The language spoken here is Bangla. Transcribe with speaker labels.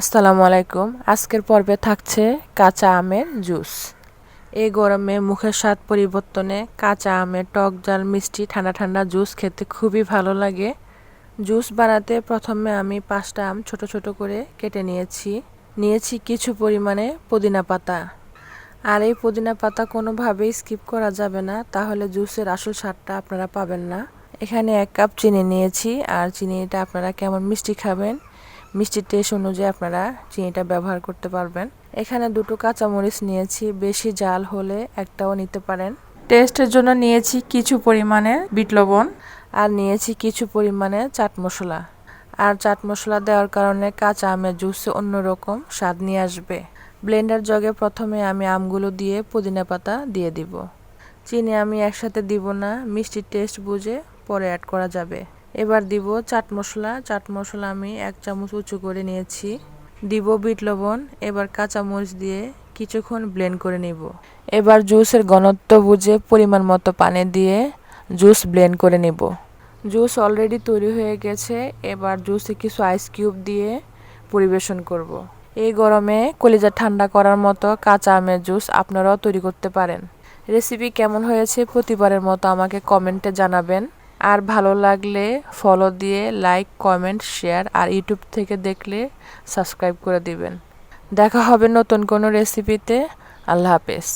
Speaker 1: আসসালামু আলাইকুম। আজকের পর্বে থাকছে কাঁচা আমের জুস। এই গরমে মুখের স্বাদ পরিবর্তনে কাঁচা আমের টক জাল, মিষ্টি, ঠান্ডা ঠান্ডা জুস খেতে খুবই ভালো লাগে। জুস বানাতে প্রথমে আমি পাঁচটা আম ছোট ছোট করে কেটে নিয়েছি। নিয়েছি কিছু পরিমাণে পুদিনা পাতা। আর এই পুদিনা পাতা কোনোভাবেই স্কিপ করা যাবে না, তাহলে জুসের আসল স্বাদটা আপনারা পাবেন না। এখানে এক কাপ চিনি নিয়েছি, আর চিনিটা আপনারা কেমন মিষ্টি খাবেন মিষ্টির টেস্ট অনুযায়ী আপনারা চিনিটা ব্যবহার করতে পারবেন। এখানে দুটো কাঁচামরিচ নিয়েছি, বেশি জাল হলে একটাও নিতে পারেন। টেস্টের জন্য নিয়েছি কিছু পরিমাণে বিট লবণ আর নিয়েছি কিছু পরিমাণে চাট মশলা। আর চাট মশলা দেওয়ার কারণে কাঁচা আমের জুসে অন্যরকম স্বাদ নিয়ে আসবে। ব্লেন্ডার জগে প্রথমে আমি আমগুলো দিয়ে পুদিনা পাতা দিয়ে দিব। চিনি আমি একসাথে দিব না, মিষ্টির টেস্ট বুঝে পরে অ্যাড করা যাবে। এবার দিব চাট মশলা। চাট মশলা আমি এক চামচ উঁচু করে নিয়েছি। দিব বিট লবণ, এবার কাঁচামরিচ দিয়ে কিছুক্ষণ ব্লেন্ড করে নিব। এবার জুসের ঘনত্ব বুঝে পরিমাণ মতো পানি দিয়ে জুস ব্লেন্ড করে নিব। জুস অলরেডি তৈরি হয়ে গেছে, এবার জুসে কিছু আইস কিউব দিয়ে পরিবেশন করব। এই গরমে কলিজা ঠান্ডা করার মতো কাঁচা আমের জুস আপনারাও তৈরি করতে পারেন। রেসিপি কেমন হয়েছে প্রতিবারের মতো আমাকে কমেন্টে জানাবেন। আর ভালো লাগলে ফলো দিয়ে লাইক কমেন্ট শেয়ার আর ইউটিউব থেকে দেখলে সাবস্ক্রাইব করে দিবেন। দেখা হবে নতুন কোনো রেসিপিতে আল্লাহ হাফেজ।